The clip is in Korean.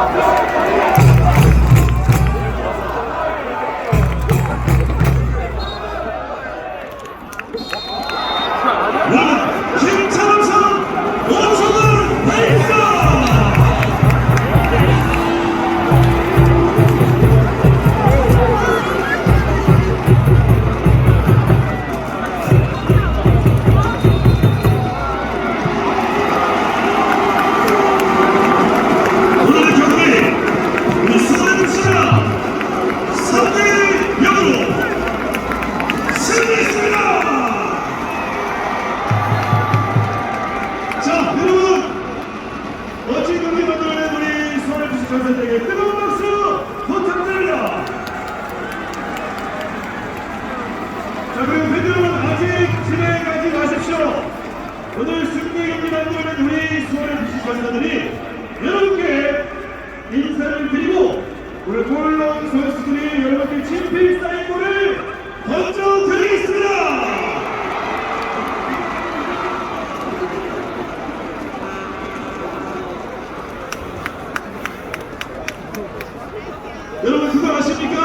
와, 선생님들에게 뜨거운 박수 부탁드립니다. 자, 그리고 팬 여러분, 아직 집에 가지 마십시오. 오늘 승리 경기 만들어낸 우리 수원의 주신 전사들이 여러분께 인사를 드리고, 오늘 골롱 선수들이 여러분께 친필 사인볼을 던져드립니다. 여러분 그거 아십니까?